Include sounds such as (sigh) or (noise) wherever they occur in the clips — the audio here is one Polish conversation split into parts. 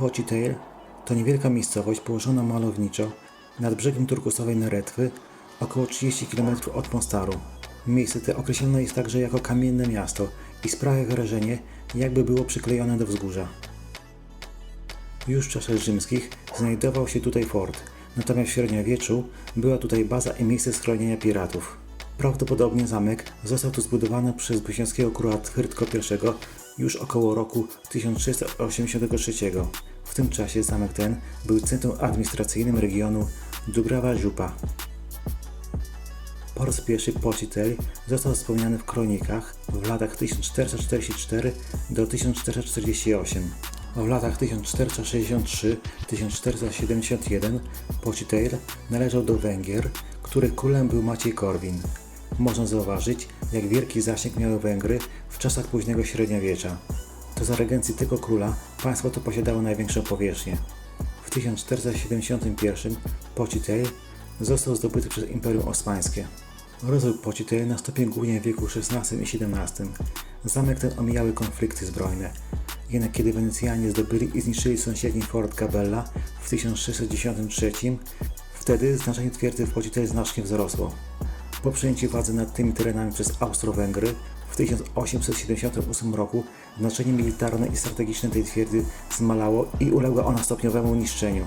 Pocitail to niewielka miejscowość położona malowniczo nad brzegiem turkusowej Neretwy, około 30 km od Mostaru. Miejsce te określone jest także jako kamienne miasto i sprawia wrażenie, jakby było przyklejone do wzgórza. Już w czasach rzymskich znajdował się tutaj fort, natomiast w średniowieczu była tutaj baza i miejsce schronienia piratów. Prawdopodobnie zamek został tu zbudowany przez bośniackiego króla Twyrtko I już około roku 1683. W tym czasie zamek ten był centrum administracyjnym regionu Dubrawa Żupa. Po raz pierwszy Pocitel został wspomniany w kronikach w latach 1444 do 1448. W latach 1463-1471 Pocitel należał do Węgier, których królem był Maciej Korwin. Można zauważyć, jak wielki zasięg miały Węgry w czasach późnego średniowiecza. To za regencji tego króla państwo to posiadało największą powierzchnię. W 1471 Pocitel został zdobyty przez Imperium Osmańskie. Rozwój Pocitel nastąpił głównie w wieku XVI i XVII. Zamek ten omijały konflikty zbrojne. Jednak kiedy Wenecjanie zdobyli i zniszczyli sąsiedni fort Gabella w 1693, wtedy znaczenie twierdzy w Pocitel znacznie wzrosło. Po przejęciu władzy nad tymi terenami przez Austro-Węgry w 1878 roku znaczenie militarne i strategiczne tej twierdzy zmalało i uległa ona stopniowemu niszczeniu.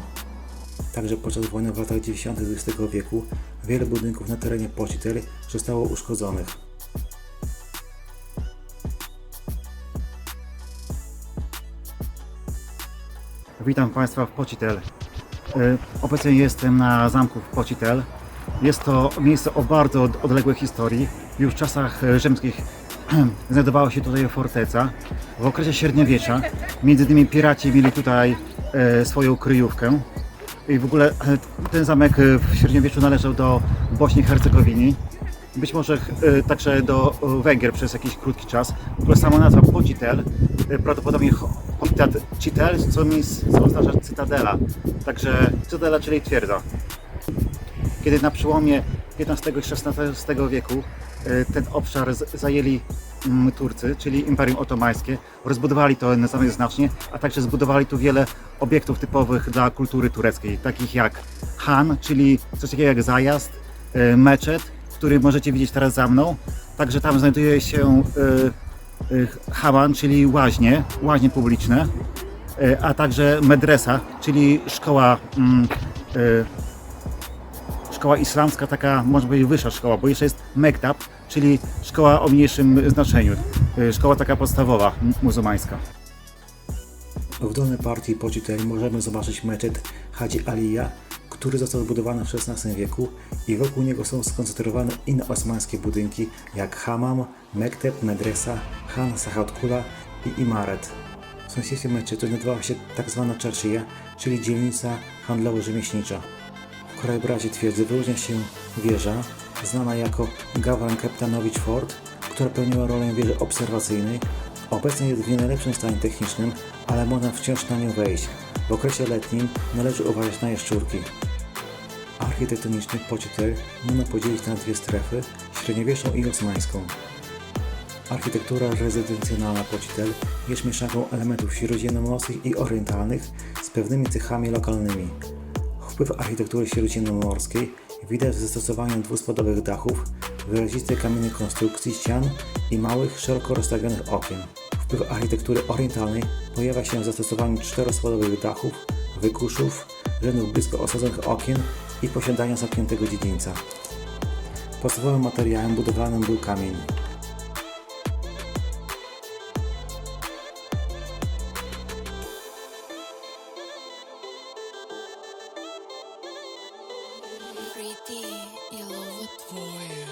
Także podczas wojny w latach 90. XX wieku wiele budynków na terenie Pocitel zostało uszkodzonych. Witam Państwa w Pocitel. Y, Obecnie jestem na zamku w Pocitel. Jest to miejsce o bardzo od- odległej historii. Już w czasach e, rzymskich (clears throat) znajdowała się tutaj forteca. W okresie średniowiecza między innymi piraci mieli tutaj e, swoją kryjówkę. I w ogóle e, ten zamek w średniowieczu należał do Bośni i Hercegowini. Być może także do Węgier przez jakiś krótki czas. W ogóle sama nazwa Pocitel prawdopodobnie Citel, co, mis, co oznacza cytadela. Także cytadela, czyli twierdza. Kiedy na przełomie XV i XVI wieku e, ten obszar zajęli mm, Turcy, czyli Imperium Otomańskie, rozbudowali to znacznie, a także zbudowali tu wiele obiektów typowych dla kultury tureckiej, takich jak Han, czyli coś takiego jak zajazd, e, meczet, który możecie widzieć teraz za mną. Także tam znajduje się e, haman, czyli łaźnie, łaźnie publiczne, a także medresa, czyli szkoła mm, szkoła islamska, taka może być wyższa szkoła, bo jeszcze jest mektab, czyli szkoła o mniejszym znaczeniu, y, szkoła taka podstawowa, muzułmańska. W dolnej partii Pocitel możemy zobaczyć meczet Hadzi Alija, który został zbudowany w XVI wieku i wokół niego są skoncentrowane inne osmańskie budynki jak Hammam, Mekteb, Medresa, Han Sahatkula i Imaret. W sąsiedztwie meczetu znajdowała się tzw. Czarszyja, czyli dzielnica handlowo-rzemieślnicza. Krajobrazie twierdzy wyróżnia się wieża, znana jako Gawran Keptanowicz Fort, która pełniła rolę wieży obserwacyjnej. Obecnie jest w nie najlepszym stanie technicznym, ale można wciąż na nią wejść. W okresie letnim należy uważać na jaszczurki. Architektonicznie Pocitel można podzielić na dwie strefy, średniowieczną i osmańską. Architektura rezydencjonalna Pocitel jest mieszanką elementów śródziemnomorskich i orientalnych z pewnymi cechami lokalnymi. Wpływ architektury śródziemnomorskiej widać w zastosowaniu dwuspadowych dachów, wyrazistej kamiennej konstrukcji ścian i małych, szeroko rozstawionych okien. Wpływ architektury orientalnej pojawia się w zastosowaniu czterospadowych dachów, wykuszów, rzędów blisko osadzonych okien i posiadania zamkniętego dziedzińca. Podstawowym materiałem budowlanym był kamień. Pretty і лово твоє.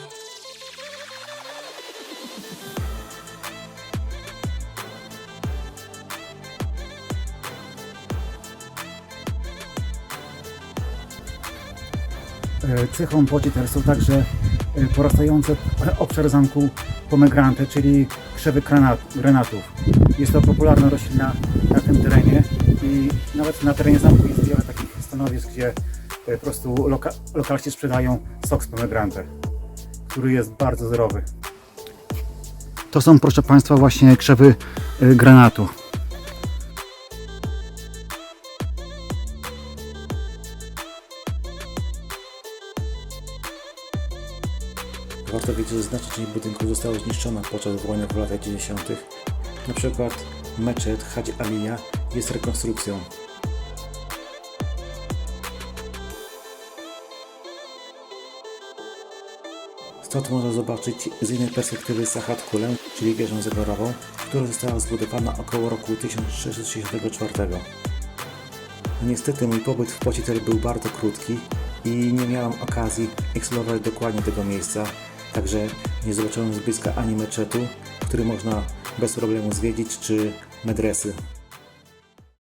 E, Cechą Pocitel są także e, porastające obszar zamku pomegranty, czyli krzewy granat- granatów. Jest to popularna roślina na tym terenie i nawet na terenie zamku jest wiele takich stanowisk, gdzie e, E, po prostu loka, sprzedają sok z pomegranata, który jest bardzo zdrowy. To są, proszę Państwa, właśnie krzewy e, granatu. Warto wiedzieć, że znaczna część budynku została zniszczona podczas wojny w latach 90. Na przykład meczet Hadzi Aliya jest rekonstrukcją. Stąd można zobaczyć z innej perspektywy Sahat Kulę, czyli wieżę zegarową, która została zbudowana około roku 1664. Niestety mój pobyt w Pocitel był bardzo krótki i nie miałem okazji eksplorować dokładnie tego miejsca, także nie zobaczyłem z bliska ani meczetu, który można bez problemu zwiedzić, czy medresy.